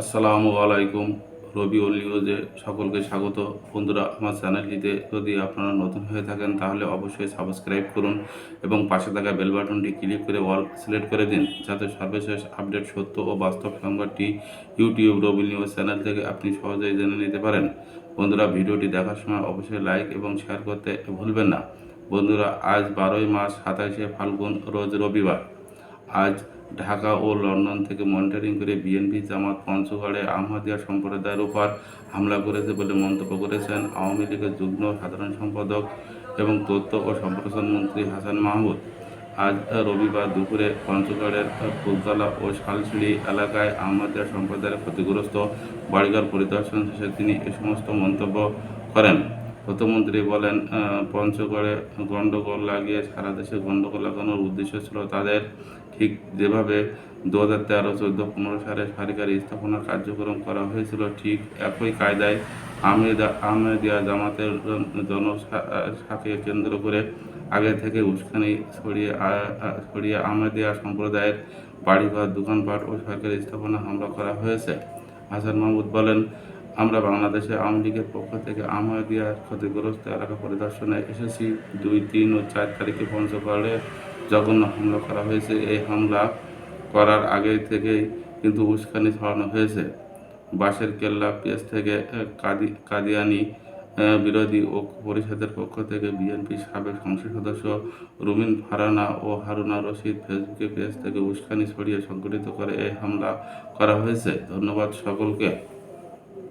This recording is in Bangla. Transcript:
আসসালামু আলাইকুম। রবিউল নিউজে সকলকে স্বাগত। বন্ধুরা, আমার চ্যানেলটিতে যদি আপনারা নতুন হয়ে থাকেন, তাহলে অবশ্যই সাবস্ক্রাইব করুন এবং পাশে থাকা বেল বাটনটি ক্লিক করে অল সিলেক্ট করে দিন, যাতে সর্বশেষ আপডেট, সত্য ও বাস্তব সংবাদটি ইউটিউব রবিউল নিউজ চ্যানেল থেকে আপনি সহজেই জেনে নিতে পারেন। বন্ধুরা, ভিডিওটি দেখার সময় অবশ্যই লাইক এবং শেয়ার করতে ভুলবেন না। বন্ধুরা, আজ বারোই মাস সাতাশে ফাল্গুন, রোজ রবিবার। আজ ঢাকা ও লন্ডন থেকে মনিটরিং করে বিএনপি জামাত পঞ্চগড়ে আহমদিয়া সম্প্রদায়ের উপর হামলা করেছে বলে মন্তব্য করেছেন আওয়ামী লীগের যুগ্ম সাধারণ সম্পাদক এবং তথ্য ও সম্প্রসারণ মন্ত্রী হাসান মাহমুদ। আজ রবিবার দুপুরে পঞ্চগড়ের ফুলতলা ও শালসিড়ি এলাকায় আহমদিয়া সম্প্রদায়ের ক্ষতিগ্রস্ত বাড়িঘর পরিদর্শন শেষে তিনি এ সমস্ত মন্তব্য করেন। প্রধানমন্ত্রী বলেন পঞ্চগড়ে গণ্ডগোল লাগিয়ে সারা দেশে গণ্ডগোল লাগানোর উদ্দেশ্য ছিল তাদের ঠিক যেভাবে দু হাজার তেরো, চোদ্দ, পনেরো সালে সরকারি স্থাপনা কার্যক্রম করা হয়েছিল, ঠিক একই কায়দায় আহমেদা, আহমেদিয়া জামাতের জনসাকে কেন্দ্র করে আগে থেকে উস্কানি ছড়িয়ে ছড়িয়ে আহমেদিয়া সম্প্রদায়ের বাড়িঘর, দোকানপাট ও সরকারি স্থাপনা হামলা করা হয়েছে। হাসান মাহমুদ বলেন আমরা বাংলাদেশে আওয়ামী লীগের পক্ষ থেকে আহমদিয়া ক্ষতিগ্রস্ত এলাকা পরিদর্শনে এসেছি। দুই, তিন ও চার তারিখে পঞ্চগড়ে জঘন্য হামলা করা হয়েছে। এই হামলা করার আগে থেকেই কিন্তু উস্কানি ছড়ানো হয়েছে। বাঁশের কেল্লা পেজ থেকে কাদি, কাদিয়ানি বিরোধী ও পরিষদের পক্ষ থেকে বিএনপি সাবেক সংসদ সদস্য রুমিন ফারানা ও হারুনা রশিদ ফেসবুকে পেজ থেকে উস্কানি ছড়িয়ে সংগঠিত করে এই হামলা করা হয়েছে। ধন্যবাদ সকলকে।